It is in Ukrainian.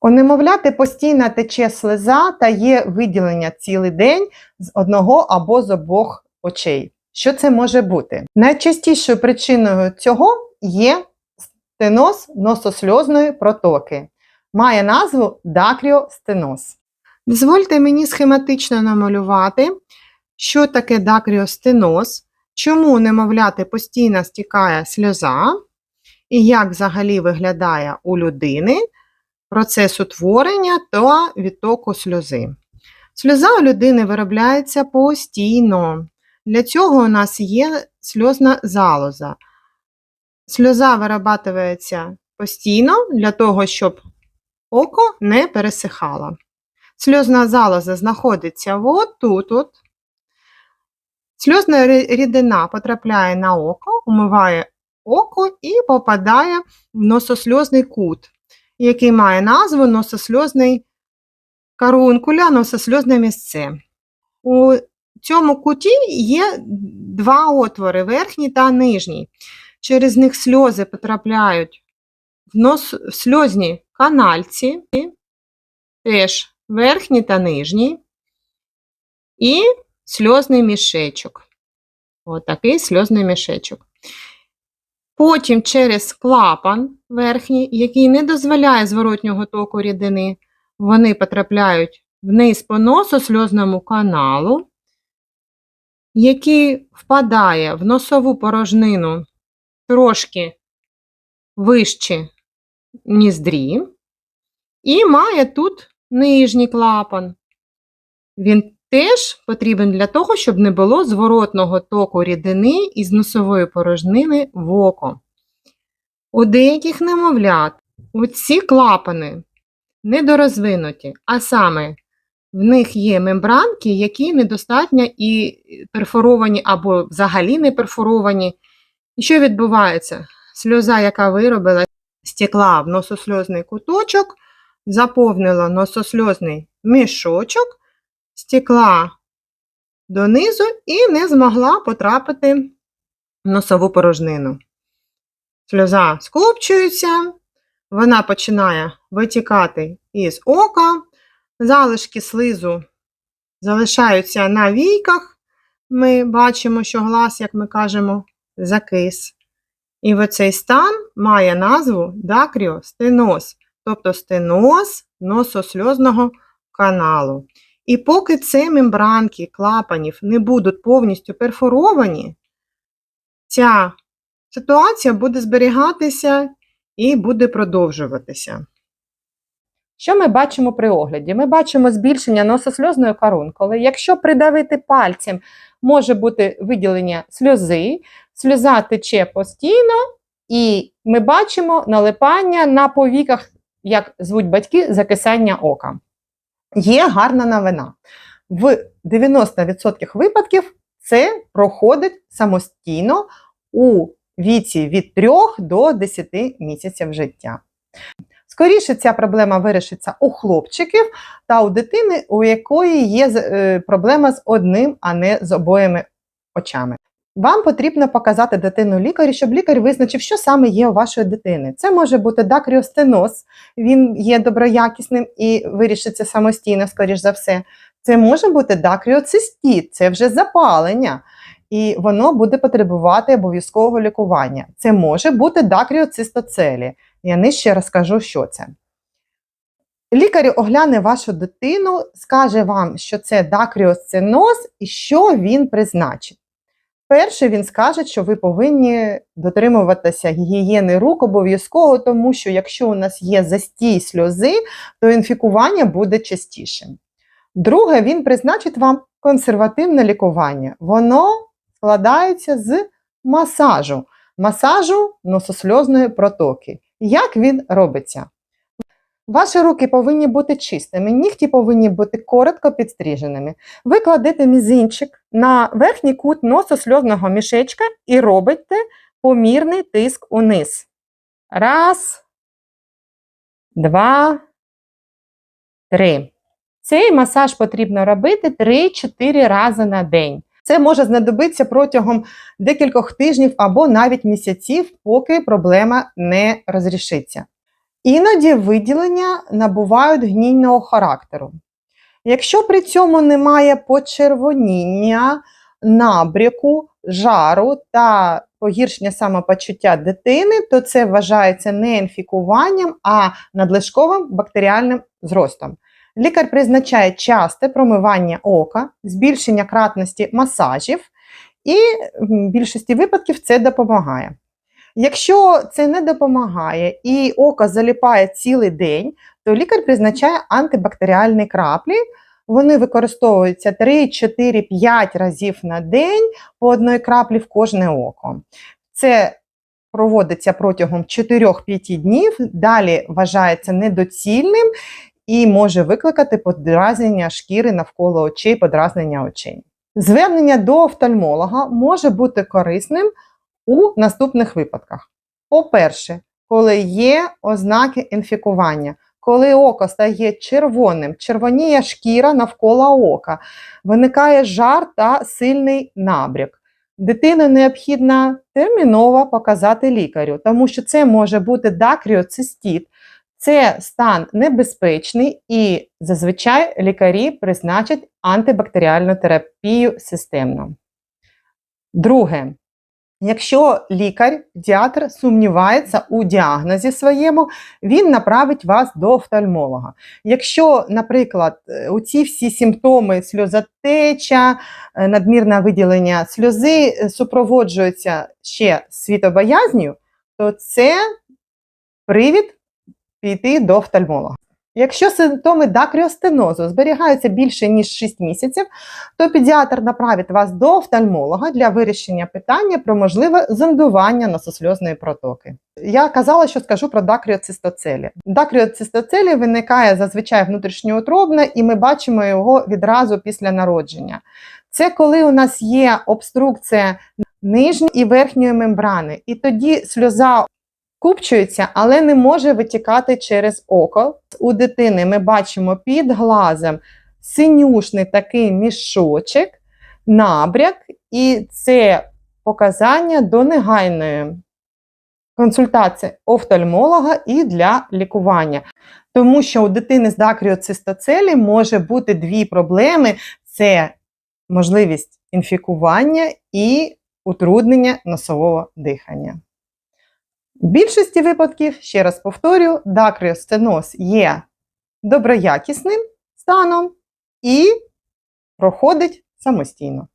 У немовляти постійно тече слеза та є виділення цілий день з одного або з обох очей. Що це може бути? Найчастішою причиною цього є стеноз нососльозної протоки. Має назву дакріостеноз. Дозвольте мені схематично намалювати, що таке дакріостеноз, чому немовляти постійно стікає сльоза, і як взагалі виглядає у людини процес утворення та відтоку сльози. Сльоза у людини виробляється постійно. Для цього у нас є сльозна залоза. Сльоза вирабатується постійно для того, щоб око не пересихало. Сльозна залоза знаходиться от тут. От. Сльозна рідина потрапляє на око, умиває око і попадає в нососльозний кут, який має назву нососльозний карункуля, нососльозне місце. У цьому куті є два отвори верхній та нижній. Через них сльози потрапляють в, нос, в сльозні канальці, теж верхній та нижній, і сльозний мішечок. Отакий сльозний мішечок. Потім через клапан верхній, який не дозволяє зворотнього току рідини, вони потрапляють вниз по нососльозному каналу, який впадає в носову порожнину трошки вище ніздрі, і має тут нижній клапан. Він теж потрібен для того, щоб не було зворотного току рідини із носової порожнини в око. У деяких немовлят ці клапани недорозвинуті, а саме в них є мембранки, які недостатньо і перфоровані або взагалі не перфоровані. І що відбувається? Сльоза, яка виробила, стекла в нососльозний куточок, заповнила нососльозний мішочок, стекла донизу і не змогла потрапити в носову порожнину. Сльоза скупчується, вона починає витікати із ока, залишки слизу залишаються на війках. Ми бачимо, що глаз, як ми кажемо, закис. І в цей стан має назву дакріостеноз, тобто стеноз нососльозного каналу. І поки ці мембранки клапанів не будуть повністю перфоровані, ця ситуація буде зберігатися і буде продовжуватися. Що ми бачимо при огляді? Ми бачимо збільшення нососльозної карункули. Якщо придавити пальцем, може бути виділення сльози, сльоза тече постійно, і ми бачимо налипання на повіках, як звуть батьки, закисання ока. Є гарна новина. В 90% випадків це проходить самостійно у віці від 3 до 10 місяців життя. Скоріше ця проблема вирішиться у хлопчиків та у дитини, у якої є е, проблема з одним, а не з обоїми очами. Вам потрібно показати дитину лікарю, щоб лікар визначив, що саме є у вашої дитини. Це може бути дакріостеноз, він є доброякісним і вирішиться самостійно, скоріш за все. Це може бути дакріоцистіт, це вже запалення, і воно буде потребувати обов'язкового лікування. Це може бути дакріоцистоцелі. Я нижче розкажу, що це. Лікар огляне вашу дитину, скаже вам, що це дакріосценоз і що він призначить. Перше, він скаже, що ви повинні дотримуватися гігієни рук обов'язково, тому що якщо у нас є застій сльози, то інфікування буде частішим. Друге, він призначить вам консервативне лікування. Воно складається з масажу, масажу нососльозної протоки. Як він робиться? Ваші руки повинні бути чистими, нігті повинні бути коротко підстриженими. Ви кладете мізинчик на верхній кут нососльозного мішечка і робите помірний тиск униз. Раз, два, три. Цей масаж потрібно робити 3-4 рази на день. Це може знадобитися протягом декількох тижнів або навіть місяців, поки проблема не розрішиться. Іноді виділення набувають гнійного характеру. Якщо при цьому немає почервоніння, набряку, жару та погіршення самопочуття дитини, то це вважається не інфікуванням, а надлишковим бактеріальним зростом. Лікар призначає часте промивання ока, збільшення кратності масажів, і в більшості випадків це допомагає. Якщо це не допомагає і око заліпає цілий день, то лікар призначає антибактеріальні краплі. Вони використовуються 3, 4, 5 разів на день по одної краплі в кожне око. Це проводиться протягом 4-5 днів, далі вважається недоцільним і може викликати подразнення шкіри навколо очей, подразнення очей. Звернення до офтальмолога може бути корисним у наступних випадках. По-перше, коли є ознаки інфікування, коли око стає червоним, червоніє шкіра навколо ока, виникає жар та сильний набряк. Дитину необхідно терміново показати лікарю, тому що це може бути дакріоцистіт, це стан небезпечний і зазвичай лікарі призначать антибактеріальну терапію системно. Друге, якщо лікар, діатр сумнівається у діагнозі своєму, він направить вас до офтальмолога. Якщо, наприклад, у ці всі симптоми сльозотеча, е, надмірне виділення сльози е, супроводжуються ще світобоязню, то це привід піти до офтальмолога. Якщо симптоми дакріостенозу зберігаються більше ніж 6 місяців, то педіатр направить вас до офтальмолога для вирішення питання про можливе зондування нососльозної протоки. Я казала, що скажу про дакріоцистоцелі. Дакріоцистоцелі виникає зазвичай внутрішньоутробно, і ми бачимо його відразу після народження. Це коли у нас є обструкція нижньої і верхньої мембрани, і тоді сльоза купчується, але не може витікати через око. У дитини ми бачимо під глазом синюшний такий мішочок, набряк, і це показання до негайної консультації офтальмолога і для лікування. Тому що у дитини з дакріоцистоцелі може бути дві проблеми: це можливість інфікування і утруднення носового дихання. В більшості випадків, ще раз повторю, дакріостеноз є доброякісним станом і проходить самостійно.